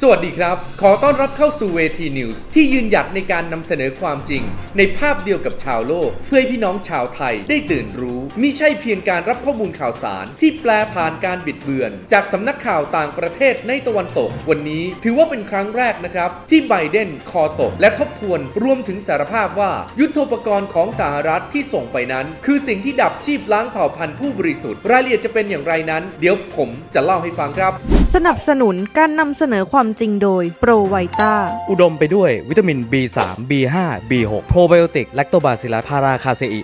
สวัสดีครับ ขอต้อนรับเข้าสู่เวทีนิวส์ที่ยืนหยัดในการนำเสนอความจริง ในภาพเดียวกับชาวโลก เพื่อให้พี่น้องชาวไทยได้ตื่นรู้มิใช่เพียงการรับข้อมูลข่าวสาร ที่แปลผ่านการบิดเบือน จากสำนักข่าวต่างประเทศในตะวันตก วันนี้ถือว่าเป็นครั้งแรกนะครับ ที่ไบเดนคอตก และทบทวนรวมถึงสารภาพว่า ยุทโธปกรณ์ของสหรัฐที่ส่งไปนั้น คือสิ่งที่ดับชีพล้างเผ่าพันธุ์ผู้บริสุทธิ์รายละเอียดจะเป็นอย่างไรนั้น เดี๋ยวผมจะเล่าให้ฟังครับ สนับสนุนการนำเสนอความจริงโดยโปรไวต้า อุดมไปด้วยวิตามิน B3 B5 B6 โปรไบโอติกแลคโตบาซิลัสพาราคาเซอิ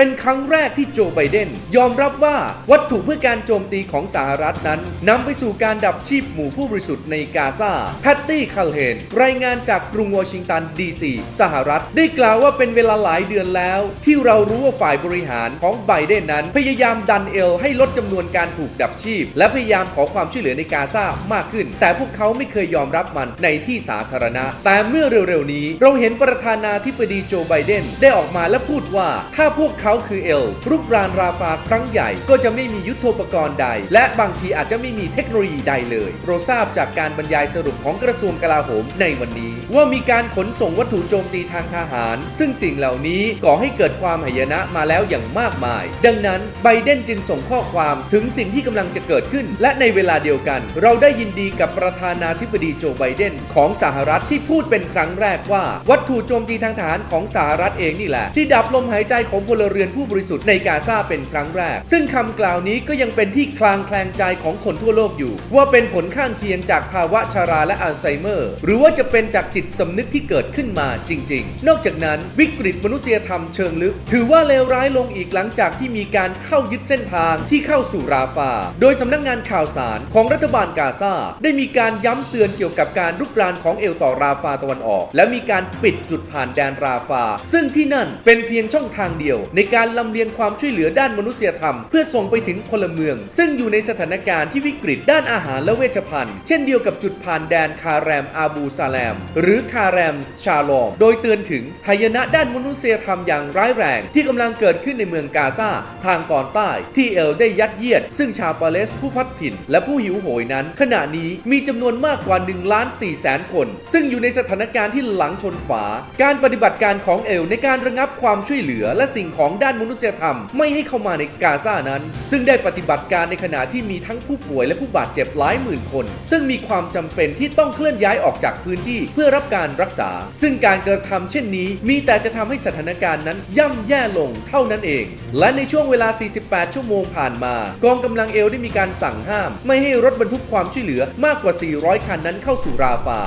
เป็นครั้งแรกที่โจไบเดนยอมรับว่าวัตถุเพื่อการโจมตีของสหรัฐนั้นนำไปสู่การดับชีพหมู่ผู้บริสุทธิ์ในกาซาแพตตี้คาลเฮนรายงานจากกรุงวอชิงตันดีซีสหรัฐ ได้กล่าวว่าเป็นเวลาหลายเดือนแล้ว ที่เรารู้ว่าฝ่ายบริหารของไบเดนนั้น พยายามดันเอลให้ลดจำนวนการถูกดับชีพ และพยายามขอความช่วยเหลือในกาซามากขึ้น แต่พวกเขาไม่เคยยอมรับมันในที่สาธารณะ แต่เมื่อเร็วๆนี้ เราเห็นประธานาธิบดีโจไบเดนได้ออกมาและพูดว่าถ้าพวกเขาขาคือเอลรุกรานราฟาครั้งใหญ่ ก็จะไม่มียุทธปกรณ์ใด และบางทีอาจจะไม่มีเทคโนโลยีใดเลย เราทราบจากการบรรยายสรุปของกระทรวงกลาโหมในวันนี้ ว่ามีการขนส่งวัตถุโจมตีทางทหาร ซึ่งสิ่งเหล่านี้ก่อให้เกิดความหายนะมาแล้วอย่างมากมาย ดังนั้นไบเดนจึงส่งข้อความถึงสิ่งที่กำลังจะเกิดขึ้น และในเวลาเดียวกัน เราได้ยินดีกับประธานาธิบดีโจไบเดนของสหรัฐที่พูดเป็นครั้งแรกว่า วัตถุโจมตีทางทหารของสหรัฐเองนี่แหละ ที่ดับลมหายใจของพลเรือนผู้บริสุทธิ์ในกาซาเป็นครั้งแรก ซึ่งคำกล่าวนี้ก็ยังเป็นที่คลางแคลงใจของคนทั่วโลกอยู่ ว่าเป็นผลข้างเคียงจากภาวะชาราและอัลไซเมอร์ หรือว่าจะเป็นจากจิตสำนึกที่เกิดขึ้นมาจริง ๆ นอกจากนั้นวิกฤตมนุษยธรรมเชิงลึก ถือว่าเลวร้ายลงอีกหลังจากที่มีการเข้ายึดเส้นทางที่เข้าสู่ราฟา โดยสำนักงานข่าวสารของรัฐบาลกาซาได้มีการย้ำเตือนเกี่ยวกับการรุกรานของเอลต่อราฟาตะวันออก และมีการปิดจุดผ่านแดนราฟา ซึ่งที่นั่นเป็นเพียงช่องทางเดียวในการลำเลียงความช่วยเหลือด้านมนุษยธรรม เพื่อส่งไปถึงพลเมือง ซึ่งอยู่ในสถานการณ์ที่วิกฤตด้านอาหารและเวชภัณฑ์ เช่นเดียวกับจุดผ่านแดนคาแรมอาบูซาแลม หรือคาแรมชาลอม โดยเตือนถึงหายนะด้านมนุษยธรรมอย่างร้ายแรง ที่กำลังเกิดขึ้นในเมืองกาซาทางตอนใต้ ที่เอลได้ยัดเยียด ซึ่งชาวปาเลสผู้พัดถิ่น และผู้หิวโหยนั้น ขณะนี้มีจำนวนมากกว่า1ล้าน4แสนคน ซึ่งอยู่ในสถานการณ์ที่หลังชนฝา การปฏิบัติการของเอลในการระงับความช่วยเหลือและสิ่งของของด้านมนุษยธรรม ไม่ให้เข้ามาในกาซานั้น ซึ่งได้ปฏิบัติการในขณะที่มีทั้งผู้ป่วยและผู้บาดเจ็บหลายหมื่นคน ซึ่งมีความจำเป็นที่ต้องเคลื่อนย้ายออกจากพื้นที่เพื่อรับการรักษา ซึ่งการกระทำเช่นนี้มีแต่จะทำให้สถานการณ์นั้นย่ำแย่ลงเท่านั้นเอง และในช่วงเวลา 48 ชั่วโมงผ่านมา กองกำลังเอลได้มีการสั่งห้าม ไม่ให้รถบรรทุกความช่วยเหลือมากกว่า 400 คันนั้นเข้าสู่ราฟา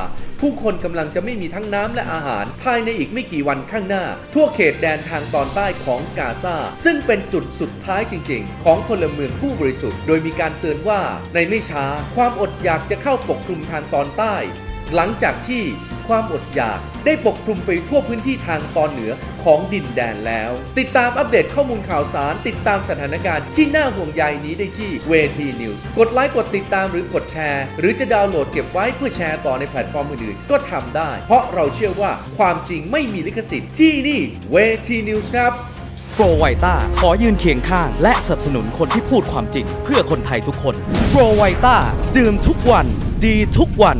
ผู้คนกำลังจะไม่มีทั้งน้ำและอาหาร ภายในอีกไม่กี่วันข้างหน้า ทั่วเขตแดนทางตอนใต้ของกาซาซึ่งเป็นจุดสุดท้ายจริง ๆ ของพลเมืองผู้บริสุทธิ์ โดยมีการเตือนว่าในไม่ช้า ความอดอยากจะเข้าปกคลุมทางตอนใต้ หลังจากที่ความอดอยากได้ปกคลุมไปทั่วพื้นที่ทางตอนเหนือของดินแดนแล้ว ติดตามอัปเดตข้อมูลข่าวสาร ติดตามสถานการณ์ที่น่าห่วงใยนี้ได้ที่เวทีนิวส์กดไลค์กดติดตามหรือกดแชร์ หรือจะดาวน์โหลดเก็บไว้เพื่อแชร์ต่อในแพลตฟอร์มอื่นๆ ก็ทำได้ เพราะเราเชื่อว่าความจริงไม่มีลิขสิทธิ์ที่นี่เวทีนิวส์ครับโปรไวต้าขอยืนเคียงข้าง และสนับสนุนคนที่พูดความจริง เพื่อคนไทยทุกคนโปรไวต้าดื่มทุกวัน ดีทุกวัน